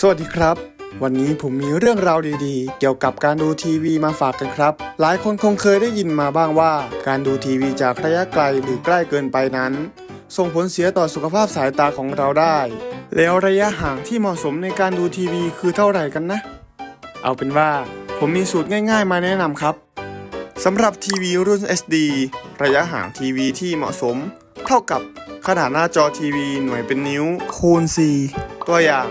สวัสดีครับ วันนี้ผมมีเรื่องราวดีๆ เกี่ยวกับการดูทีวีมาฝากกันครับ หลายคนคงเคยได้ยินมาบ้างว่า การดูทีวีจากระยะไกลหรือใกล้เกินไปนั้น ส่งผลเสียต่อสุขภาพสายตาของเราได้ แล้วระยะห่างที่เหมาะสมในการดูทีวีคือเท่าไหร่กันนะ เอาเป็นว่าผมมีสูตรง่าย ๆ มาแนะนำครับสำหรับทีวีรุ่น SD ระยะห่างทีวีที่เหมาะสม เท่ากับขนาดหน้าจอทีวีหน่วยเป็นนิ้วคูณ 4 ตัวอย่าง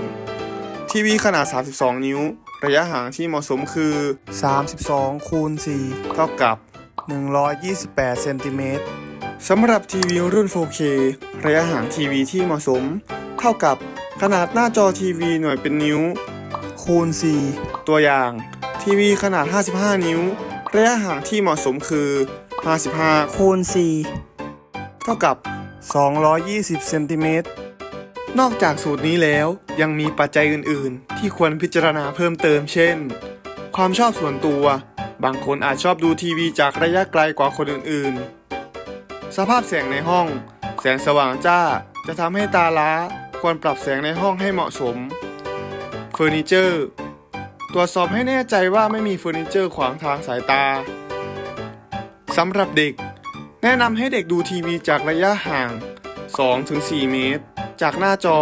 ทีวีขนาด 32 นิ้ว ระยะห่างที่เหมาะสมคือ 32คูณ4เท่ากับ 128เซนติเมตรสำหรับทีวีรุ่น 4K ระยะห่างทีวีที่เหมาะสม เท่ากับขนาดหน้าจอทีวีหน่วยเป็นนิ้ว คูณ 4 ตัวอย่าง ทีวีขนาด 55 นิ้ว ระยะห่างที่เหมาะสมคือ 55 คูณ 4 เท่ากับ 220 เซนติเมตร นอกจากสูตรนี้แล้วยังมีปัจจัยอื่น ๆ ที่ควรพิจารณาเพิ่มเติมเช่น ความชอบส่วนตัว บางคนอาจชอบดูทีวีจากระยะไกลกว่าคนอื่น ๆ สภาพแสงในห้อง แสงสว่างจ้าจะทำให้ตาล้าควรปรับแสงในห้องให้เหมาะสม เฟอร์นิเจอร์ ตรวจสอบให้แน่ใจว่าไม่มีเฟอร์นิเจอร์ขวางทางสายตาสำหรับเด็ก แนะนำให้เด็กดูทีวีจากระยะห่าง 2-4 เมตร จากหน้าจอ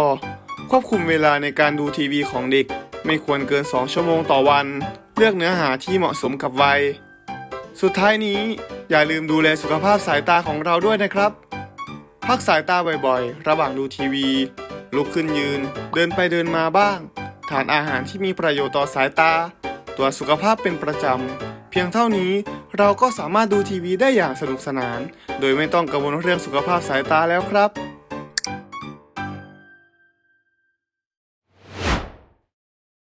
ควบคุมเวลาในการดูทีวีของเด็ก ไม่ควรเกิน 2 ชั่วโมงต่อวัน เลือกเนื้อหาที่เหมาะสมกับวัย สุดท้ายนี้อย่าลืมดูแลสุขภาพสายตาของเราด้วยนะครับ พักสายตาบ่อยๆ ระหว่างดูทีวี ลุกขึ้นยืน เดินไปเดินมาบ้าง ทานอาหารที่มีประโยชน์ต่อสายตาตรวจสุขภาพเป็นประจำ เพียงเท่านี้เราก็สามารถดูทีวีได้อย่างสนุกสนาน โดยไม่ต้องกังวลเรื่องสุขภาพสายตาแล้วครับ